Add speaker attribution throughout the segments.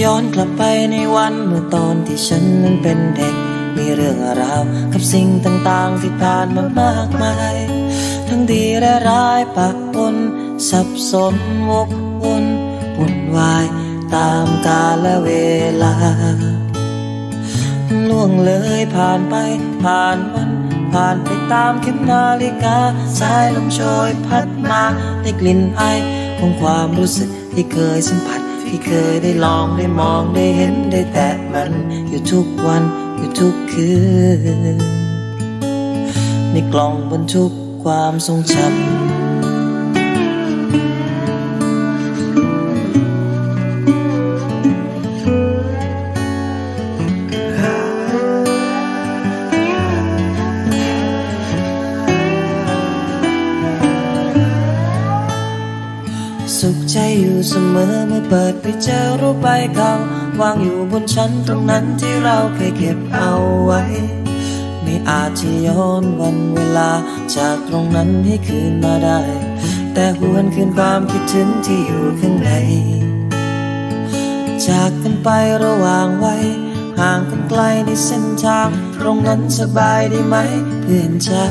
Speaker 1: ย้อนกลับไปในวันเมื่อตอนที่ฉันนั้นเป็นเด็ก มีเรื่องราวกับสิ่งต่างๆที่ผ่านมามากมาย ทั้งดีและร้ายปะปนสับสนวกวนวุ่นวาย ตามกาลเวลา ล่วงเลยผ่านไปผ่านวัน ผ่านไปตามเข็มนาฬิกา สายลมโชยพัดมาได้กลิ่นไอของความรู้สึกที่เคยสัมผัส ที่เคยได้ลองได้มองได้เห็นได้แตะมัน อยู่ทุกวันอยู่ทุกคืน ในกล่องบรรทุกความทรงจำ ใจอยู่เสมอเมื่อเปิดไปเจอรูปใบเก่าวางอยู่บนชั้นตรงนั้นที่เราเคยเก็บเอาไว้ ไม่อาจจะย้อนวันเวลา จากตรงนั้นให้คืนมาได้ แต่หวนคืนความคิดถึงที่อยู่ข้างใน จากกันไประหว่างวัยห่างกันไกลในเส้นทาง ตรงนั้นสบายได้ไหมเพื่อนจ้า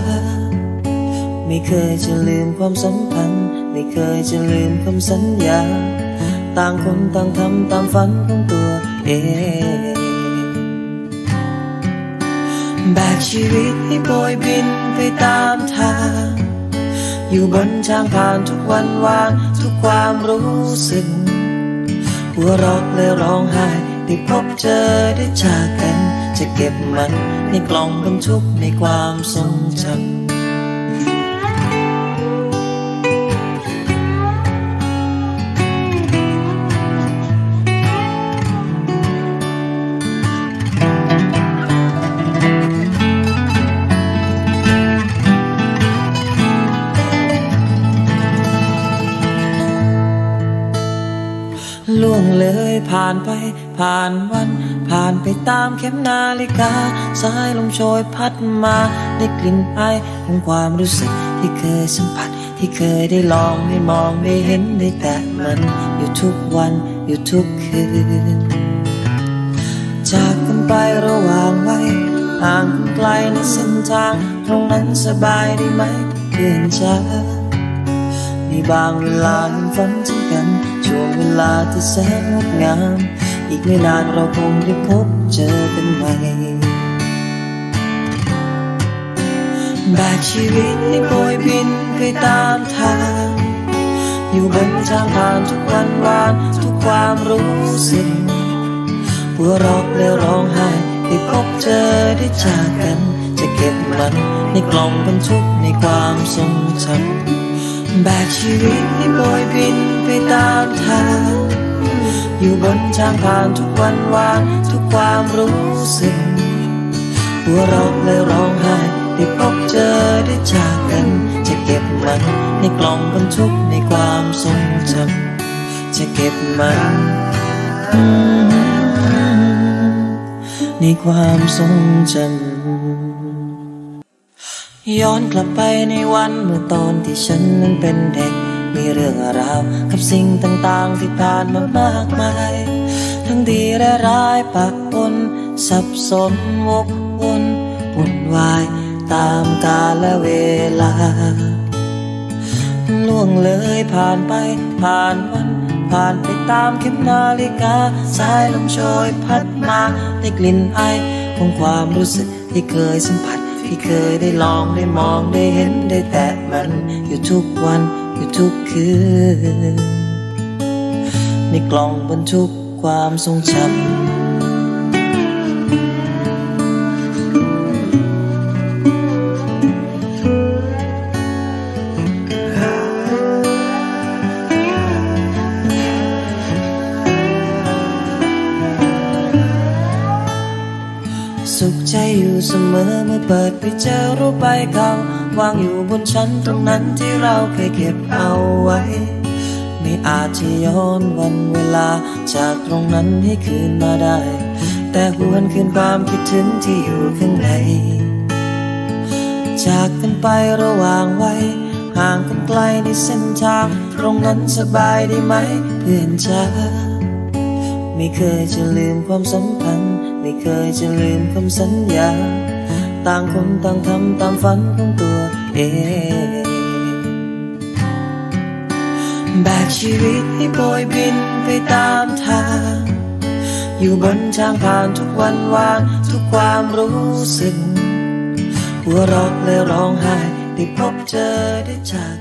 Speaker 1: ไม่เคยจะลืมความสัมพันธ์ ไม่เคยจะลืมคำสัญญา ต่างคนต่างทำตามฝันของตัวเองแบกชีวิตให้โบยบินไปตามทาง อยู่บนทางผ่านทุกวันวานทุกความรู้สึก หัวเราะและร้องไห้ได้พบเจอได้จากกัน จะเก็บมันในกล่องบรรทุกในความทรงจำ ล่วงเลยผ่านไปผ่านวัน ผ่านไปตามเข็มนาฬิกา สายลมโชยพัดมาได้กลิ่นไอของความรู้สึกที่เคยสัมผัสที่เคยได้ลองได้มองได้เห็นได้แตะมัน อยู่ทุกวันอยู่ทุกคืน จากกันไประหว่างวัยห่างไกลในเส้นทาง ตรงนั้นสบายได้ไหมเพื่อนจ้าในบางเวลาฝันถึงกัน ช่วงเวลาที่แสนงดงาม อีกไม่นานเราคงได้พบเจอกันใหม่แบกชีวิตให้โบยบินไปตามทาง อยู่บนทางผ่านทุกวันวานทุกความรู้สึกหัวราะและร้องไห้ได้พบเจอได้จากกัน จะเก็บมันในกล่องบรรทุกในความทรงจำแบกชีวิตให้โบยบินไปต อยู่บนทางผ่านทุกวันวานทุกความรู้สึกหัวเราะและร้องไห้ได้พบเจอได้จากกัน จะเก็บมันในกล่องบรรทุกในความทรงจำจะเก็บมันในความทรงจำย้อนกลับไปในวันเมื่อตอนที่ฉันนั้นเป็นเด็ก มีเรื่องราวกับสิ่งต่างๆ ที่ผ่านมามากมาย ทั้งดีและร้ายปะปนสับสนวกวนวุ่นวาย ตามกาลเวลา ล่วงเลยผ่านไปผ่านวัน ผ่านไปตามเข็มนาฬิกา สายลมโชยพัดมาได้กลิ่นไอของความรู้สึกที่เคยสัมผัสที่เคยได้ลองได้มองได้เห็นได้แตะมันอยู่ทุกวัน อยู่ทุกคืน ในกล่องบรรทุกความทรงจำ อยู่เสมอเมื่อเปิดไปเจอรูปใบเก่าวางอยู่บนชั้นตรงนั้นที่เราเคยเก็บเอาไว้ ไม่อาจจะย้อนวันเวลา จากตรงนั้นให้คืนมาได้ แต่หวนคืนความคิดถึงที่อยู่ข้างใน จากกันไประหว่างวัยห่างกันไกลในเส้นทาง ตรงนั้นสบายได้ไหมเพื่อนจ้า ไม่เคยจะลืมความสัมพันธ์ ไม่เคยจะลืมคำสัญญา ต่างคนต่างทำตามฝันของตัวเองแบกชีวิตให้โบยบินไปตามทาง อยู่บนทางผ่านทุกวันวานทุกความรู้สึกหัวเราะและร้องไห้ได้พบเจอได้จากกัน